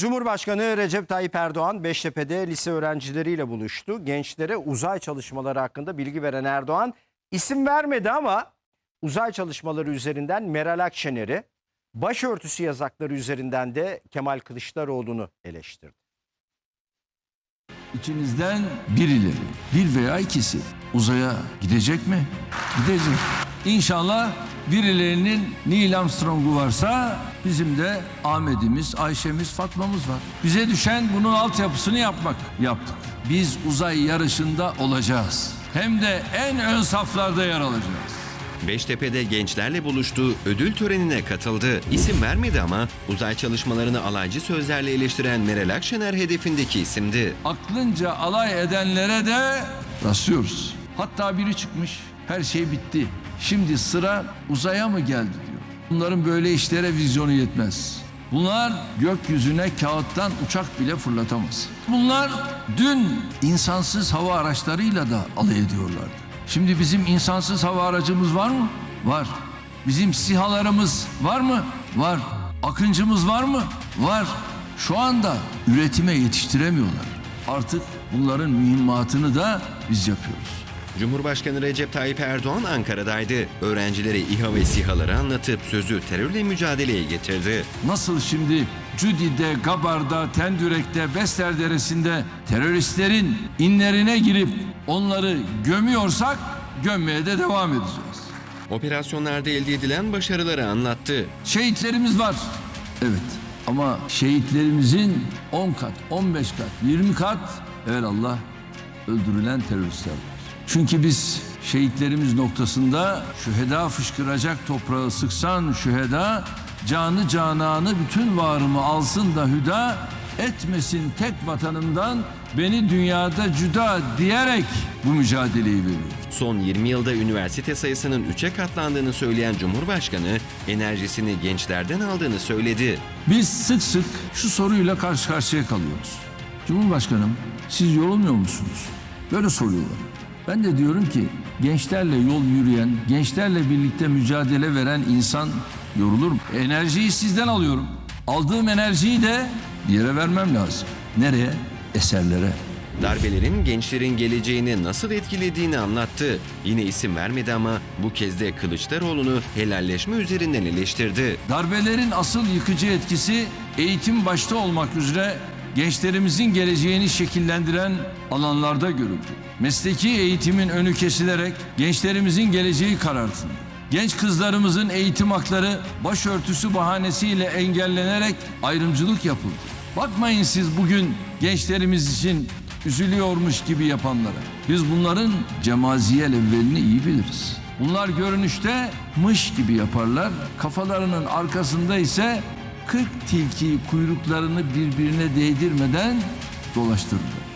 Cumhurbaşkanı Recep Tayyip Erdoğan Beştepe'de lise öğrencileriyle buluştu. Gençlere uzay çalışmaları hakkında bilgi veren Erdoğan isim vermedi ama uzay çalışmaları üzerinden Meral Akşener'i, başörtüsü yazakları üzerinden de Kemal Kılıçdaroğlu'nu eleştirdi. İçinizden birileri, bir veya ikisi uzaya gidecek mi? Gidecek. İnşallah birilerinin Neil Armstrong'u varsa bizim de Ahmet'imiz, Ayşe'miz, Fatma'mız var. Bize düşen bunun altyapısını yapmak. Yaptık. Biz uzay yarışında olacağız. Hem de en ön saflarda yer alacağız. Beştepe'de gençlerle buluştu, ödül törenine katıldı. İsim vermedi ama uzay çalışmalarını alaycı sözlerle eleştiren Meral Akşener hedefindeki isimdi. aklınca alay edenlere de rastlıyoruz. Hatta biri çıkmış, her şey bitti. Şimdi sıra uzaya mı geldi diyor. Bunların böyle işlere vizyonu yetmez. Bunlar gökyüzüne kağıttan uçak bile fırlatamaz. Bunlar dün insansız hava araçlarıyla da alay ediyorlardı. Şimdi bizim insansız hava aracımız var mı? Var. Bizim sihalarımız var mı? Var. Akıncımız var mı? Var. Şu anda üretime yetiştiremiyorlar. Artık bunların mühimmatını da biz yapıyoruz. Cumhurbaşkanı Recep Tayyip Erdoğan Ankara'daydı. Öğrencilere İHA ve SİHA'ları anlatıp sözü terörle mücadeleye getirdi. Nasıl şimdi Cudi'de, Gabar'da, Tendürek'te, Besler Deresi'nde teröristlerin inlerine girip onları gömüyorsak gömmeye de devam edeceğiz. Operasyonlarda elde edilen başarıları anlattı. Şehitlerimiz var. Evet ama şehitlerimizin 10 kat, 15 kat, 20 kat Allah öldürülen teröristler var. Çünkü biz şehitlerimiz noktasında şüheda fışkıracak toprağı sıksan şüheda canı cananı bütün varımı alsın da hüda etmesin tek vatanımdan beni dünyada cüda diyerek bu mücadeleyi veriyor. Son 20 yılda üniversite sayısının 3'e katlandığını söyleyen Cumhurbaşkanı enerjisini gençlerden aldığını söyledi. Biz sık sık şu soruyla karşı karşıya kalıyoruz. Cumhurbaşkanım siz yorulmuyor musunuz? Böyle soruyorlar. Ben de diyorum ki gençlerle yol yürüyen, gençlerle birlikte mücadele veren insan yorulur? Enerjiyi sizden alıyorum. Aldığım enerjiyi de yere vermem lazım. Nereye? Eserlere. Darbelerin gençlerin geleceğini nasıl etkilediğini anlattı. Yine isim vermedi ama bu kez de Kılıçdaroğlu'nu helalleşme üzerinden eleştirdi. Darbelerin asıl yıkıcı etkisi eğitim başta olmak üzere gençlerimizin geleceğini şekillendiren alanlarda görüldü. Mesleki eğitimin önü kesilerek gençlerimizin geleceği karartıldı. Genç kızlarımızın eğitim hakları başörtüsü bahanesiyle engellenerek ayrımcılık yapıldı. Bakmayın siz bugün gençlerimiz için üzülüyormuş gibi yapanlara. Biz bunların cemaziyel evvelini iyi biliriz. Bunlar görünüşte mış gibi yaparlar. Kafalarının arkasında ise 40 tilki kuyruklarını birbirine değdirmeden dolaştırırlar.